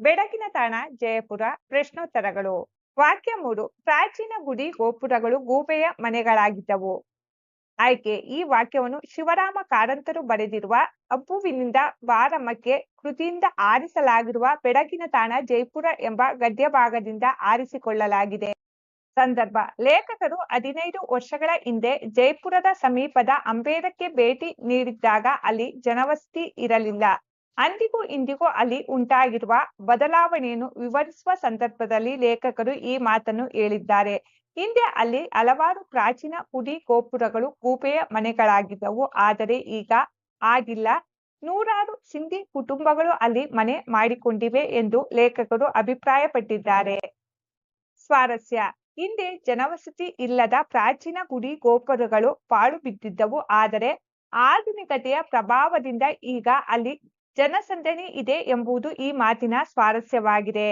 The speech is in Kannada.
ಬೆಳಗಿನ ತಾಣ, ಜಯಪುರ, ಪ್ರಶ್ನೋತ್ತರಗಳು. ವಾಕ್ಯ ಮೂರು, ಪ್ರಾಚೀನ ಗುಡಿ ಗೋಪುರಗಳು ಗೂಬೆಯ ಮನೆಗಳಾಗಿದ್ದವು. ಆಯ್ಕೆ, ಈ ವಾಕ್ಯವನ್ನು ಶಿವರಾಮ ಕಾರಂತರು ಬರೆದಿರುವ ಅಬ್ಬುವಿನಿಂದ ಬಾರಮ್ಮಕ್ಕೆ ಕೃತಿಯಿಂದ ಆರಿಸಲಾಗಿರುವ ಬೆಡಗಿನ ತಾಣ ಜೈಪುರ ಎಂಬ ಗದ್ಯ ಭಾಗದಿಂದ ಆರಿಸಿಕೊಳ್ಳಲಾಗಿದೆ. ಸಂದರ್ಭ, ಲೇಖಕರು ಹದಿನೈದು ವರ್ಷಗಳ ಹಿಂದೆ ಜೈಪುರದ ಸಮೀಪದ ಅಂಬೇರಕ್ಕೆ ಭೇಟಿ ನೀಡಿದ್ದಾಗ ಅಲ್ಲಿ ಜನವಸತಿ ಇರಲಿಲ್ಲ. ಅಂದಿಗೂ ಇಂದಿಗೂ ಅಲ್ಲಿ ಉಂಟಾಗಿರುವ ಬದಲಾವಣೆಯನ್ನು ವಿವರಿಸುವ ಸಂದರ್ಭದಲ್ಲಿ ಲೇಖಕರು ಈ ಮಾತನ್ನು ಹೇಳಿದ್ದಾರೆ. ಹಿಂದೆ ಅಲ್ಲಿ ಹಲವಾರು ಪ್ರಾಚೀನ ಗುಡಿ ಗೋಪುರಗಳು, ಗೂಬೆಯ ಮನೆಗಳಾಗಿದ್ದವು. ಆದರೆ ಈಗ ಆಗಿಲ್ಲ. ನೂರಾರು ಸಿಂಧಿ ಕುಟುಂಬಗಳು ಅಲ್ಲಿ ಮನೆ ಮಾಡಿಕೊಂಡಿವೆ ಎಂದು ಲೇಖಕರು ಅಭಿಪ್ರಾಯಪಟ್ಟಿದ್ದಾರೆ. ಸ್ವಾರಸ್ಯ. ಹಿಂದೆ ಜನವಸತಿ ಇಲ್ಲದ ಪ್ರಾಚೀನ ಗುಡಿ ಗೋಪುರಗಳು ಪಾಳು ಬಿದ್ದಿದ್ದವು. ಆದರೆ ಆಧುನಿಕತೆಯ ಪ್ರಭಾವದಿಂದ ಈಗ ಅಲ್ಲಿ ಜನಸಂದಣಿ ಇದೆ ಎಂಬುದು ಈ ಮಾತಿನ ಸ್ವಾರಸ್ಯವಾಗಿದೆ.